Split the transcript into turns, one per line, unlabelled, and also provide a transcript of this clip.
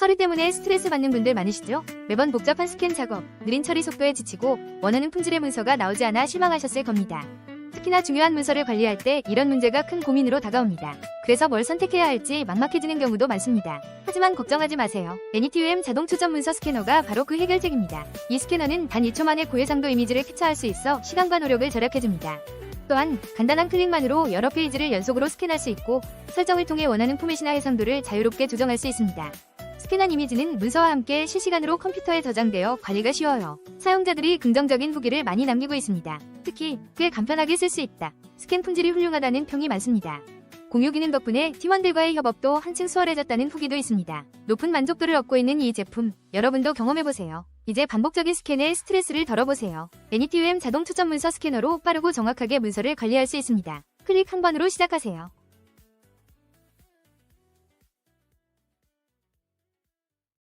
서류 때문에 스트레스 받는 분들 많으시죠? 매번 복잡한 스캔 작업, 느린 처리 속도에 지치고 원하는 품질의 문서가 나오지 않아 실망하셨을 겁니다. 특히나 중요한 문서를 관리할 때 이런 문제가 큰 고민으로 다가옵니다. 그래서 뭘 선택해야 할지 막막해지는 경우도 많습니다. 하지만 걱정하지 마세요. 애니티UM 자동 초점 문서 스캐너가 바로 그 해결책입니다. 이 스캐너는 단 2초 만에 고해상도 이미지를 캡처할 수 있어 시간과 노력을 절약해줍니다. 또한 간단한 클릭만으로 여러 페이지를 연속으로 스캔할 수 있고 설정을 통해 원하는 포맷이나 해상도를 자유롭게 조정할 수 있습니다. 스캔한 이미지는 문서와 함께 실시간으로 컴퓨터에 저장되어 관리가 쉬워요. 사용자들이 긍정적인 후기를 많이 남기고 있습니다. 특히 꽤 간편하게 쓸 수 있다. 스캔 품질이 훌륭하다는 평이 많습니다. 공유 기능 덕분에 팀원들과의 협업도 한층 수월해졌다는 후기도 있습니다. 높은 만족도를 얻고 있는 이 제품, 여러분도 경험해보세요. 이제 반복적인 스캔에 스트레스를 덜어보세요. 애니티UM 자동 초점 문서 스캐너로 빠르고 정확하게 문서를 관리할 수 있습니다. 클릭 한 번으로 시작하세요.